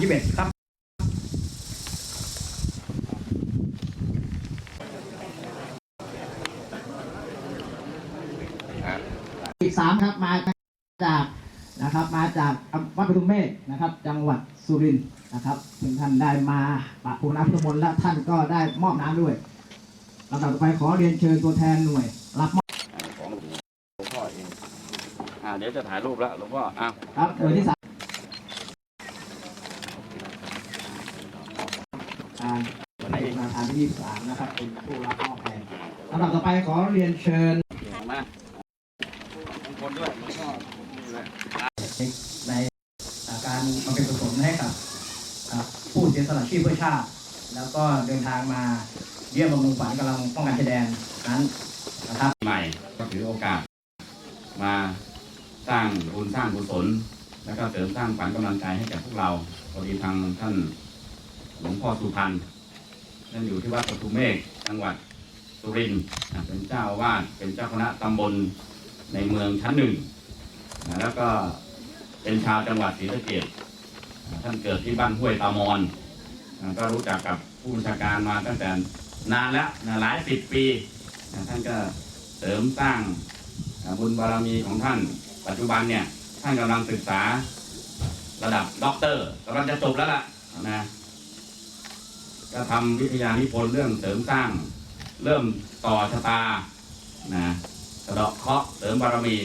ยี่สิบเอ็ดครับอีกสามครับมาจากนะครับ มาจากวัดปทุมเมฆนะครับ จังหวัดสุรินทร์นะครับซึ่งท่านได้มาปะพรมน้ำพุทธมนต์และท่านก็ได้มอบน้ำด้วยลำดับต่อไปขอเรียนเชิญตัวแทนหน่วย รับมอบของหลวงพ่อเองอ่าเดี๋ยวจะถ่ายรูปแล้วหลวงพ่ออ้าวครับหน่วยที่สามอ่า วันไหนอีก ประธานที่ยี่สิบสามนะ ครับเป็นผู้รับมอบแทนลำดับต่อไปขอเรียนเชิญเก่งมากมงคลด้วยหลวงพ่อนี่แหละในการมาเป็นกุศลให้กับอ่าผู้เสียสละชีพเพื่อชาติ แล้วก็เดินทางมาเยี่ยมบำรุงขวัญกำลังป้องกันชายแดนนั้นนะครับใหม่ก็ถือโอกาส มาสร้างบุญสร้างกุศลแล้วก็เสริมสร้างขวัญกำลังใจให้แก่พวกเราพอดีทางท่านหลวงพ่อสุพรรณท่านอยู่ที่วัดปทุมเมฆ จังหวัดสุรินทร์เป็นเจ้าอาวาสเป็นเจ้าคณะตำบลในเมืองชั้นหนึ่งแล้วก็เป็นชาวจังหวัดศรีสะเกษอ่าท่านเกิดที่บ้านห้วยตามอนอ่าก็รู้จักกับผู้บัญชาการมาตั้งแต่นานแล้วหลายสิบปี ท่านก็เสริมสร้างบุญบารมีของท่าน ปัจจุบันเนี่ยท่านกำลังศึกษาระดับด็อกเตอร์กำลังจะจบแล้วล่ะนะ ก็ทำวิทยานิพนธ์เรื่องเสริมสร้าง เริ่มต่อชะตานะสะเดาะเคาะเสริมบารมี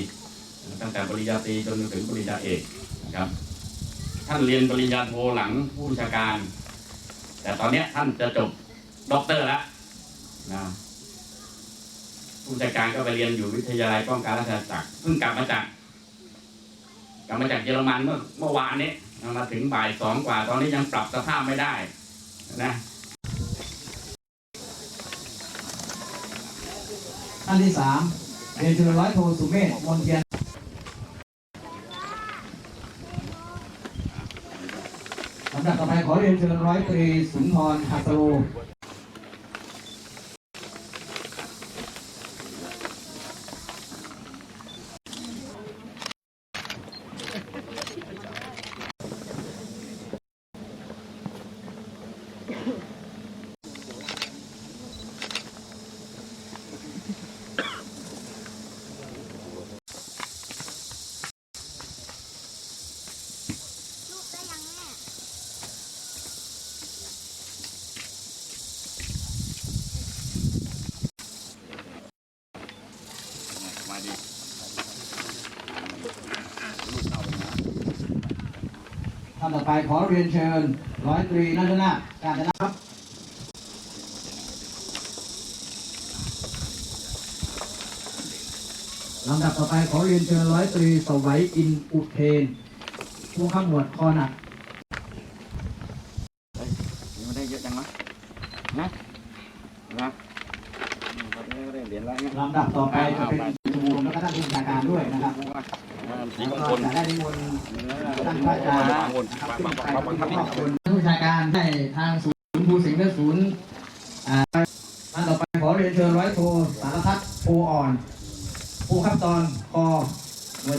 ตั้งแต่ปริญญาตรีจนถึงปริญญาเอกนะครับ ท่านเรียนปริญญาโทหลังผู้บัญชาการ แต่ตอนนี้ท่านจะจบด็อกเตอร์แล้วนะผู้บัญชาการก็ไปเรียนอยู่วิทยาลัยป้องกันราชอาณาจักรเพิ่งกลับมาจาก กลับมาจากเยอรมันเมื่อเมื่อวานนี้มาถึงบ่ายสองกว่า ตอนนี้ยังปรับสภาพไม่ได้นะ ท่านที่สามเรียนเชิญร้อยโทสุเมธมนเทียนลำดับต่อไปขอเรียนเชิญร้อยตรีสุนทรหัสโรลูานต่อไปขอเรียนเชิญร้อยตรีนันทนาการจนะครับลำดับต่อไปขอเรียนเชิญร้อยตรีสวัยอินอุเทน ผู้ข้ามหมวดคอหนักนี่มันได้เยอะจังวะนะนะตอนนี้ก็ได้เหรียญแล้วนะลำดับต่อไปจะเป็น ชุมแล้วก็ท่านผู้บัญชาการด้วยนะครับแล้วมงก็จะได้นิมนต์ท่านพระอาจารย์นะครับขึ้นไปขอบคุณขอบคุณท่านผู้บัญชาการให้ทางศูนย์ภูสิงห์และศูนย์อ่าท่านต่อไปขอเรียนเชิญร้อยโทสารพัดโพอ่อน ผู้ขับตอนคอหน่วย